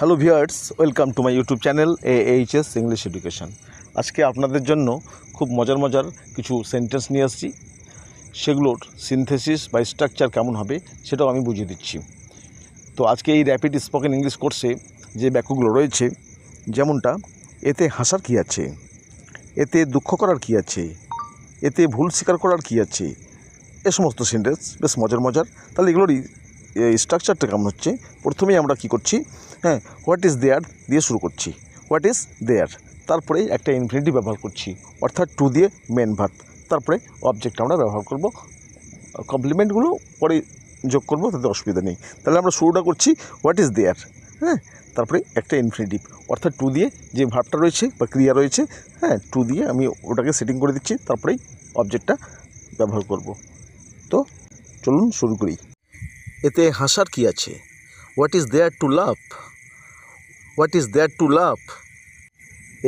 Hello viewers welcome to my YouTube channel A H S English education আজকে আপনাদের জন্য খুব মজার মজার কিছু সেন্টেন্স নিয়ে আসছি। সেগুলোর সিনথেসিস বা স্ট্রাকচার কেমন হবে সেটাও আমি বুঝিয়ে দিচ্ছি। তো আজকে এই র্যাপিড স্পোকেন ইংলিশ কোর্সে যে বাক্যগুলো রয়েছে, যেমনটা, এতে হাসার কী আছে? এতে দুঃখ করার কী আছে? এতে ভুল স্বীকার করার কী আছে? এ সমস্ত সেন্টেন্স বেশ মজার মজার। তাহলে এগুলোরই স্ট্রাকচারটা কেমন হচ্ছে? প্রথমেই আমরা কি করছি? হ্যাঁ হোয়াট ইজ দেয়ার দিয়ে শুরু করছি। হোয়াট ইজ দেয়ার তারপরে একটা ইনফিনিটি ব্যবহার করছি, অর্থাৎ টু দিয়ে মেন ভার্ব তারপরে অবজেক্ট আমরা ব্যবহার করব। কমপ্লিমেন্টগুলো পরে যোগ করব, তাতে অসুবিধা নেই। তাহলে আমরা শুরুটা করছি হোয়াট ইজ দেয়ার হ্যাঁ তারপরে একটা ইনফিনিটিভ অর্থাৎ টু দিয়ে যে ভাবটা রয়েছে বা ক্রিয়া রয়েছে হ্যাঁ টু দিয়ে আমি ওটাকে সেটিং করে দিচ্ছি, তারপরেই অবজেক্টটা ব্যবহার করব। তো চলুন শুরু করি। এতে হাসার কি আছে? What is there to laugh what is there to laugh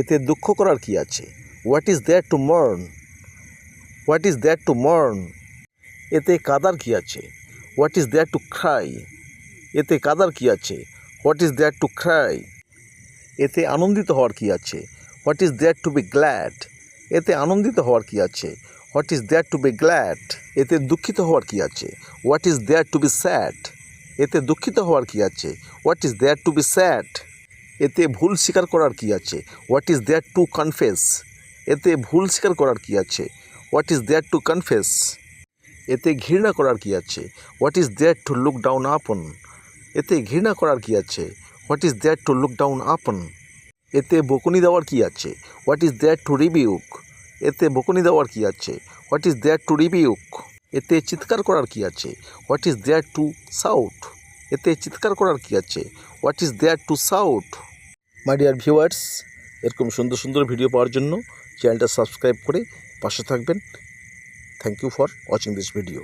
এতে দুঃখ করার কি আছে? What is there to mourn what is there to mourn এতে কাদার কি আছে? What is there to cry এতে কাদার কি আছে? What is there to cry এতে আনন্দিত হওয়ার কি আছে? What is there to be glad এতে আনন্দিত হওয়ার কি আছে? What is there to be glad এতে দুঃখিত হওয়ার কি আছে? What is there to be sad এতে দুঃখিত হওয়ার কি আছে? What is there to be sad এতে ভুল স্বীকার করার কি আছে? What is there to confess এতে ভুল স্বীকার করার কি আছে? What is there to confess এতে ঘৃণা করার কি আছে? What is there to look down upon এতে ঘৃণা করার কি আছে? What is there to look down upon এতে বকুনি দেওয়ার কি আছে? What is there to rebuke এতে বকুনি দেওয়ার কি আছে? What is there to rebuke এতে চিৎকার করার কি আছে? What is there to shout এতে চিৎকার করার কি আছে? What is there to shout my dear viewers এরকম সুন্দর সুন্দর ভিডিও পাওয়ার জন্য চ্যানেলটা সাবস্ক্রাইব করে পাশে থাকবেন। Thank you for watching this video